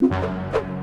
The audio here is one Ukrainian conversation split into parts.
you.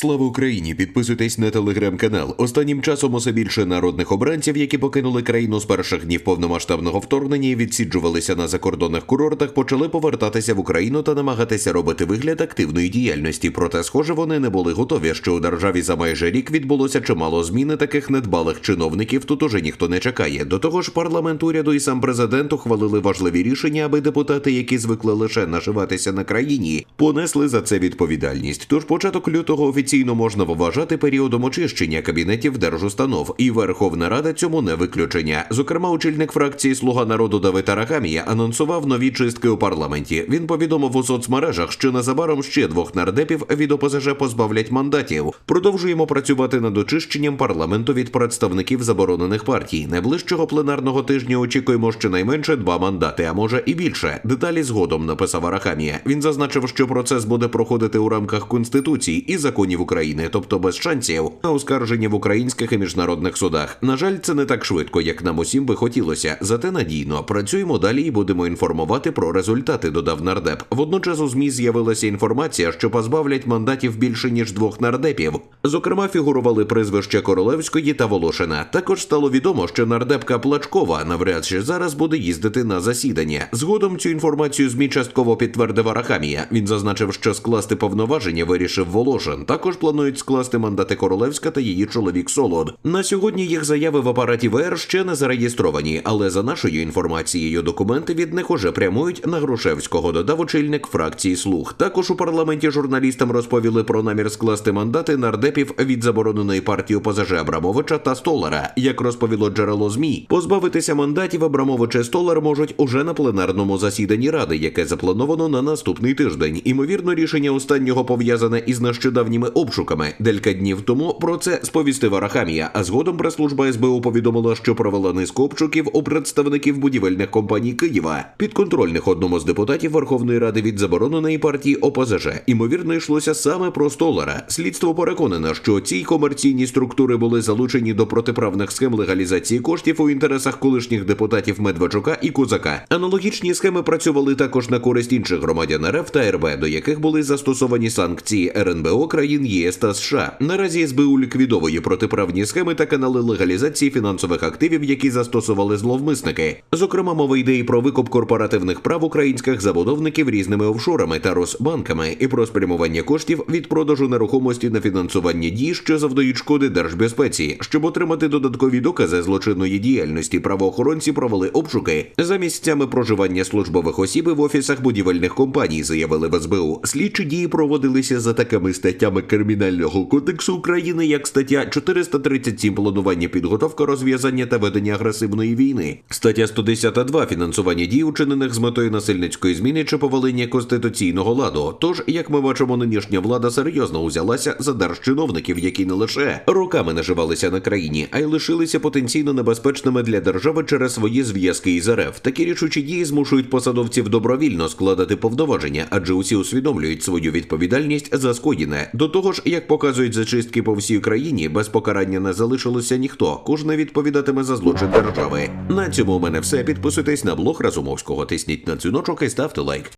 Слава Україні! Підписуйтесь на телеграм-канал. Останнім часом усе більше народних обранців, які покинули країну з перших днів повномасштабного вторгнення і відсіджувалися на закордонних курортах, почали повертатися в Україну та намагатися робити вигляд активної діяльності. Проте, схоже, вони не були готові, що у державі за майже рік відбулося чимало змін і таких недбалих чиновників. Тут уже ніхто не чекає. До того ж, парламент уряду і сам президент ухвалили важливі рішення, аби депутати, які звикли лише наживатися на країні, понесли за це відповідальність. Тож початок лютого офіційно можна вважати періодом очищення кабінетів держустанов, і Верховна Рада цьому не виключення. Зокрема, очільник фракції Слуга народу Давид Арахамія анонсував нові чистки у парламенті. Він повідомив у соцмережах, що незабаром ще двох нардепів від ОПЗЖ позбавлять мандатів. Продовжуємо працювати над очищенням парламенту від представників заборонених партій. Найближчого пленарного тижня очікуємо щонайменше два мандати, а може і більше. Деталі згодом написав Арахамія. Він зазначив, що процес буде проходити у рамках конституції і законів України, тобто без шансів на оскарження в українських і міжнародних судах. На жаль, це не так швидко, як нам усім би хотілося. Зате надійно працюємо далі і будемо інформувати про результати. Додав нардеп. Водночас у змі з'явилася інформація, що позбавлять мандатів більше ніж двох нардепів. Зокрема, фігурували прізвища Королевської та Волошина. Також стало відомо, що нардепка Плачкова навряд чи зараз буде їздити на засідання. Згодом цю інформацію змі частково підтвердив Арахамія. Він зазначив, що скласти повноваження вирішив Волошин. Також планують скласти мандати Королевська та її чоловік Солод. На сьогодні їх заяви в апараті ВР ще не зареєстровані, але за нашою інформацією, документи від них уже прямують на Грушевського. Додав очільник фракції Слуг. Також у парламенті журналістам розповіли про намір скласти мандати нардепів від забороненої партії ОПЗЖ Абрамовича та Столара. Як розповіло джерело змі, позбавитися мандатів Абрамовича і Столар можуть уже на пленарному засіданні ради, яке заплановано на наступний тиждень. Імовірно, рішення останнього пов'язане із нещодавніми обшуками. Декілька днів тому про це сповістив Арахамія. А згодом прес-служба СБУ повідомила, що провела низку обшуків у представників будівельних компаній Києва, підконтрольних одному з депутатів Верховної Ради від забороненої партії ОПЗЖ. Імовірно, йшлося саме про Столара. Слідство переконане, що ці комерційні структури були залучені до протиправних схем легалізації коштів у інтересах колишніх депутатів Медведчука і Кузака. Аналогічні схеми працювали також на користь інших громадян РФ та РБ, до яких були застосовані санкції РНБО країн ЄС та США. Наразі СБУ ліквідовує протиправні схеми та канали легалізації фінансових активів, які застосували зловмисники. Зокрема, мова йде і про викуп корпоративних прав українських забудовників різними офшорами та розбанками, і про спрямування коштів від продажу нерухомості на фінансування дій, що завдають шкоди держбезпеці. Щоб отримати додаткові докази злочинної діяльності, правоохоронці провели обшуки за місцями проживання службових осіб в офісах будівельних компаній, заявили в СБУ. Слідчі дії проводилися за такими статтями Кримінального кодексу України, як стаття 437 планування підготовка розв'язання та ведення агресивної війни, стаття 110.2 фінансування дій, учинених з метою насильницької зміни чи повалення конституційного ладу. Тож, як ми бачимо, нинішня влада серйозно узялася за держчиновників, які не лише роками наживалися на країні, а й лишилися потенційно небезпечними для держави через свої зв'язки із РФ. Такі рішучі дії змушують посадовців добровільно складати повноваження, адже усі усвідомлюють свою відповідальність за скоєне. До того ж, як показують зачистки по всій країні, без покарання не залишилося ніхто. Кожен відповідатиме за злочин держави. На цьому у мене все. Підписуйтесь на блог Разумовського, тисніть на дзвіночок і ставте лайк.